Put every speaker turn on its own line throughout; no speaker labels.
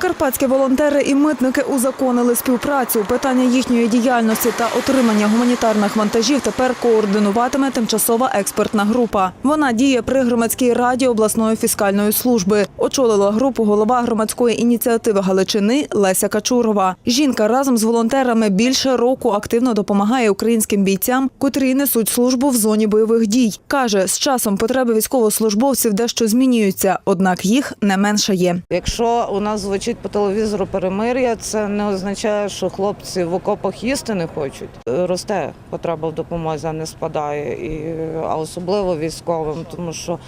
Прикарпатські волонтери і митники узаконили співпрацю. Питання їхньої діяльності та отримання гуманітарних вантажів тепер координуватиме тимчасова експертна група. Вона діє при громадській раді обласної фіскальної служби. Очолила групу голова громадської ініціативи Галичини Леся Качурова. Жінка разом з волонтерами більше року активно допомагає українським бійцям, котрі несуть службу в зоні бойових дій. каже, з часом потреби військовослужбовців дещо змінюються, однак їх не меншає.
Якщо у нас звучить по телевізору перемир'я, це не означає, що хлопці в окопах їсти не хочуть. Росте потреба в допомозі, а не спадає, і, а особливо військовим, тому що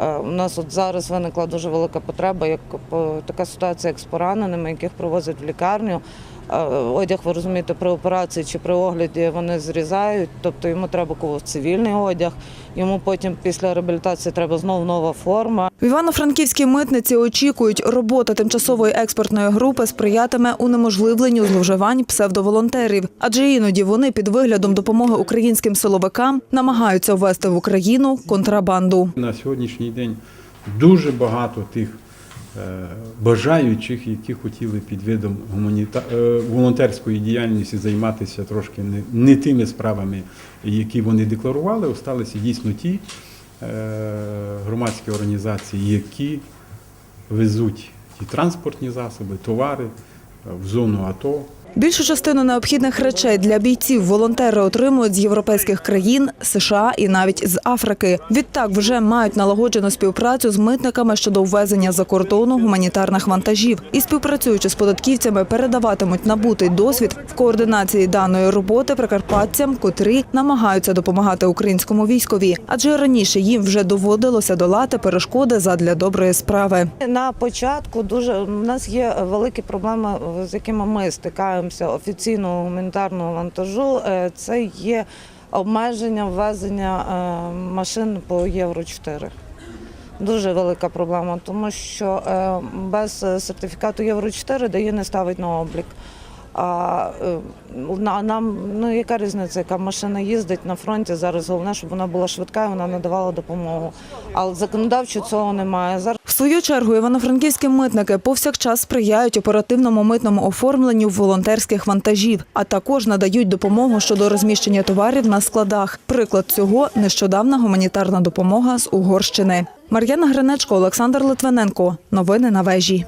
е, у нас от зараз виникла дуже велика потреба, як така ситуація, як з пораненими, яких привозять в лікарню. Одяг, ви розумієте, при операції чи при огляді вони зрізають, тобто йому треба цивільний одяг, йому потім після реабілітації треба знову нова форма.
В Івано-Франківській митниці очікують, робота тимчасової експертної групи сприятиме унеможливленню зловживань псевдоволонтерів, адже іноді вони під виглядом допомоги українським силовикам намагаються ввести в Україну контрабанду.
На сьогоднішній день дуже багато тих бажаючих, які хотіли під видом гуманіта... е, волонтерської діяльності займатися трошки не, не тими справами, які вони декларували, осталися дійсно ті е, громадські організації, які везуть ті транспортні засоби, товари е, в зону АТО.
Більшу частину необхідних речей для бійців волонтери отримують з європейських країн, США і навіть з Африки. Відтак вже мають налагоджену співпрацю з митниками щодо ввезення за кордону гуманітарних вантажів і співпрацюючи з податківцями, передаватимуть набутий досвід в координації даної роботи прикарпатцям, котрі намагаються допомагати українському військові, адже раніше їм вже доводилося долати перешкоди задля доброї справи.
На початку дуже у нас є великі проблеми, з якими ми стикаємося офіційного гуманітарного вантажу. Е, Це є обмеження ввезення е, машин по Євро 4. Дуже велика проблема, тому що е, без сертифікату Євро 4 дає не ставить на облік. А е, нам ну яка різниця, яка машина їздить на фронті зараз. Головне, щоб вона була швидка і вона надавала допомогу. Але законодавчо цього немає. Зараз
В свою чергу івано-франківські митники повсякчас сприяють оперативному митному оформленню волонтерських вантажів, а також надають допомогу щодо розміщення товарів на складах. Приклад цього – нещодавна гуманітарна допомога з Угорщини. Мар'яна Гринечко, Олександр Литвиненко. Новини на вежі.